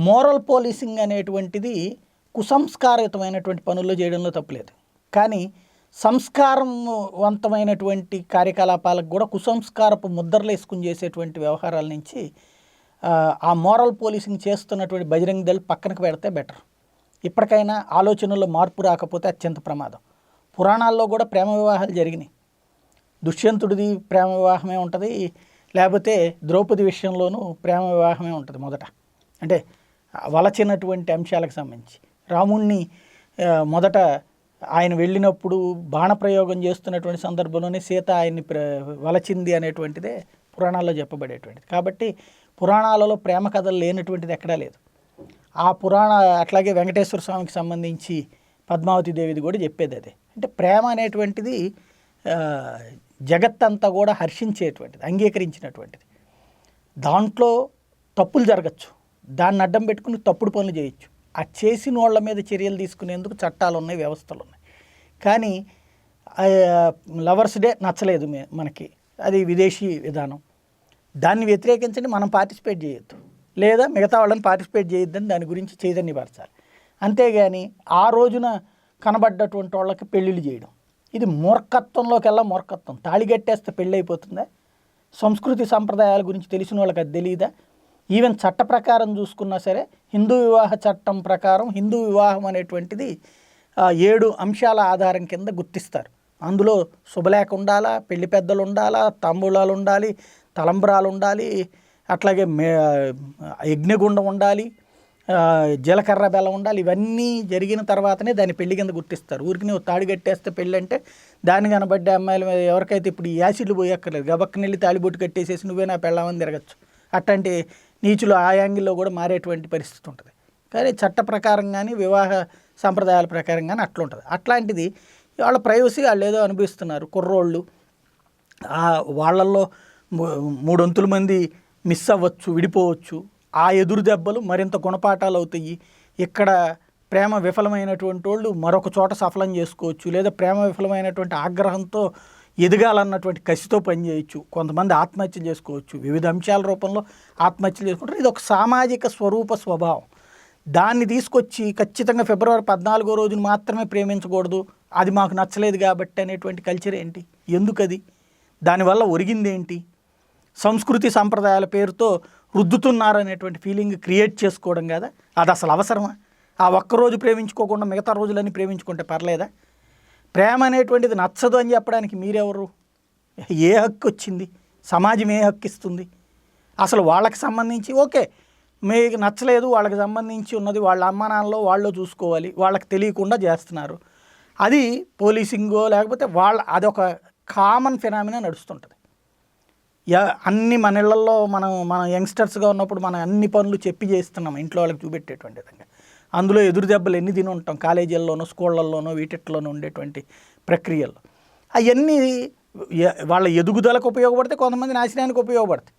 Moral policing అనేటువంటిది కుసంస్కారయుతమైనటువంటి పనుల్లో చేయడంలో తప్పులేదు. కానీ సంస్కారవంతమైనటువంటి కార్యకలాపాలకు కూడా కుసంస్కారపు ముద్రలు వేసుకుని చేసేటువంటి వ్యవహారాల నుంచి ఆ, మోరల్ పోలీసింగ్ చేస్తున్నటువంటి బజరంగ్ దళ్ పక్కనకు పెడితే బెటర్. ఇప్పటికైనా ఆలోచనల్లో మార్పు రాకపోతే అత్యంత ప్రమాదం. పురాణాల్లో కూడా ప్రేమ వివాహాలు జరిగినాయి. దుష్యంతుడిది ప్రేమ వివాహమే ఉంటుంది లేకపోతే ద్రౌపది విషయంలోనూ ప్రేమ వివాహమే ఉంటుంది మొదట. అంటే వలచినటువంటి అంశాలకు సంబంధించి. రాముణ్ణి మొదట ఆయన వెళ్ళినప్పుడు బాణప్రయోగం చేస్తున్నటువంటి సందర్భంలోనే సీత ఆయన్ని ప్ర వలచింది అనేటువంటిదే పురాణాల్లో చెప్పబడేటువంటిది. కాబట్టి పురాణాలలో ప్రేమ కథలు లేనటువంటిది ఎక్కడా లేదు. ఆ పురాణ అట్లాగే వెంకటేశ్వర స్వామికి సంబంధించి పద్మావతి దేవిది కూడా చెప్పేది అదే. అంటే ప్రేమ అనేటువంటిది జగత్తంతా కూడా హర్షించేటువంటిది అంగీకరించినటువంటిది. దాంట్లో తప్పులు జరగచ్చు. దాన్ని అడ్డం పెట్టుకుని తప్పుడు పనులు చేయొచ్చు. ఆ చేసిన వాళ్ళ మీద చర్యలు తీసుకునేందుకు చట్టాలు ఉన్నాయి వ్యవస్థలు ఉన్నాయి. కానీ లవర్స్ డే నచ్చలేదు మే- మనకి. అది విదేశీ విధానం. దాన్ని వ్యతిరేకించండి మనం పార్టిసిపేట్ చేయొద్దు. లేదా మిగతా వాళ్ళని పార్టిసిపేట్ చేయొద్దని దాని గురించి చైతన్యపరచాలి. అంతేగాని ఆ రోజున కనబడ్డటువంటి వాళ్ళకి పెళ్ళిళ్ళు చేయడం. ఇది మూర్ఖత్వంలోకెల్లా మూర్ఖత్వం. తాళి కట్టేస్తే పెళ్ళి అయిపోతుందా సంస్కృతి సంప్రదాయాల గురించి తెలిసిన వాళ్ళకి అది తెలియదా ఈవెన్ చట్ట ప్రకారం చూసుకున్నా సరే హిందూ వివాహ చట్టం ప్రకారం హిందూ వివాహం అనేటువంటిది ఏడు అంశాల ఆధారం కింద గుర్తిస్తారు. అందులో శుభలేఖ ఉండాలా పెళ్ళి పెద్దలు ఉండాలా తాంబూలాలు ఉండాలి తలంబ్రాలు ఉండాలి అట్లాగే మే యజ్ఞగుండం ఉండాలి జీలకర్ర బెల్లం ఉండాలి ఇవన్నీ జరిగిన తర్వాతనే దాన్ని పెళ్ళి కింద గుర్తిస్తారు. ఊరికి నువ్వు తాడి కట్టేస్తే పెళ్ళి అంటే దాన్ని కనబడ్డే అమ్మాయిల మీద ఎవరికైతే ఇప్పుడు ఈ యాసిడ్లు పోయక్కర్లేదు గబక్కనెళ్ళి తాళిబొట్టు కట్టేసేసి నువ్వే నా పెళ్ళామని తిరగచ్చు. అట్లాంటి నీచులు ఆ యాంగిల్లో కూడా మారేటువంటి పరిస్థితి ఉంటుంది. కానీ చట్ట ప్రకారం కానీ వివాహ సాంప్రదాయాల ప్రకారం కానీ అట్లా ఉంటుంది. అట్లాంటిది వాళ్ళ ప్రైవసీ వాళ్ళు ఏదో అనిపిస్తున్నారు కుర్రోళ్ళు వాళ్ళల్లో మూడొంతుల మంది మిస్ అవ్వచ్చు విడిపోవచ్చు. ఆ ఎదురు దెబ్బలు మరింత గుణపాఠాలు అవుతాయి. ఇక్కడ ప్రేమ విఫలమైనటువంటి వాళ్ళు మరొక చోట సఫలం చేసుకోవచ్చు. లేదా ప్రేమ విఫలమైనటువంటి ఆగ్రహంతో ఎదగాలన్నటువంటి కసితో పనిచేయచ్చు. కొంతమంది ఆత్మహత్య చేసుకోవచ్చు. వివిధ అంశాల రూపంలో ఆత్మహత్యలు చేసుకుంటారు. ఇది ఒక సామాజిక స్వరూప స్వభావం. దాన్ని తీసుకొచ్చి ఖచ్చితంగా ఫిబ్రవరి పద్నాలుగో రోజున మాత్రమే ప్రేమించకూడదు. అది మాకు నచ్చలేదు కాబట్టి అనేటువంటి కల్చర్ ఏంటి? ఎందుకది? దానివల్ల ఒరిగిందేంటి? సంస్కృతి సంప్రదాయాల పేరుతో రుద్దుతున్నారనేటువంటి ఫీలింగ్ క్రియేట్ చేసుకోవడం కదా? అది అసలు అవసరమా? ఆ ఒక్కరోజు ప్రేమించుకోకుండా మిగతా రోజులన్నీ ప్రేమించుకుంటే పర్లేదా? ప్రేమ అనేటువంటిది నచ్చదు అని చెప్పడానికి మీరెవరు? ఏ హక్కు వచ్చింది? సమాజం ఏ హక్కు ఇస్తుంది? అసలు వాళ్ళకి సంబంధించి ఓకే మీకు నచ్చలేదు వాళ్ళకి సంబంధించి ఉన్నది వాళ్ళ అమ్మానాన్నలో వాళ్ళు చూసుకోవాలి వాళ్ళకి తెలియకుండా చేస్తున్నారు. అది పోలీసింగో లేకపోతే వాళ్ళ అదొక కామన్ ఫినామినా నడుస్తుంటుంది. యా- అన్ని మన ఇళ్ళలో మనం మన యంగ్స్టర్స్గా ఉన్నప్పుడు మనం అన్ని పనులు చెప్పి చేస్తున్నాం ఇంట్లో వాళ్ళకి చూపెట్టేటువంటి విధంగా. అందులో ఎదురు దెబ్బలు ఎన్ని తిని ఉంటాం? కాలేజీల్లోనో స్కూళ్ళల్లోనో వీటిలోనూ ఉండేటువంటి ప్రక్రియలు. అవన్నీ వాళ్ళ ఎదుగుదలకు ఉపయోగపడితే కొంతమంది నాశనానికి ఉపయోగపడతాయి.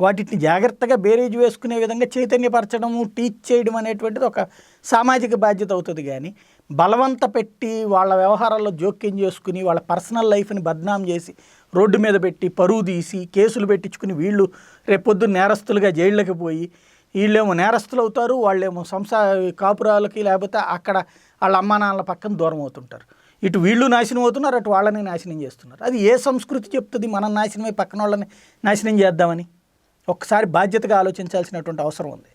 వాటిని జాగ్రత్తగా బేరేజ్ వేసుకునే విధంగా చైతన్యపరచడము టీచ్ చేయడం అనేటువంటిది ఒక సామాజిక బాధ్యత అవుతుంది కానీ బలవంత పెట్టి వాళ్ళ వ్యవహారాల్లో జోక్యం చేసుకుని వాళ్ళ పర్సనల్ లైఫ్ని బద్నాం చేసి రోడ్డు మీద పెట్టి పరువు తీసి కేసులు పెట్టించుకుని వీళ్ళు రేపొద్దు నేరస్తులుగా జైళ్ళకి పోయి వీళ్ళేమో నేరస్తులు అవుతారు వాళ్ళేమో సంసా కాపురాలకి లేకపోతే అక్కడ వాళ్ళ అమ్మా నాన్నల పక్కన దూరం అవుతుంటారు. ఇటు వీళ్ళు నాశనం అవుతున్నారు అటు వాళ్ళని నాశనం చేస్తున్నారు. అది ఏ సంస్కృతి చెప్తుంది? మనం నాశనమై పక్కన వాళ్ళని నాశనం చేద్దామని? ఒక్కసారి బాధ్యతగా ఆలోచించాల్సినటువంటి అవసరం ఉంది.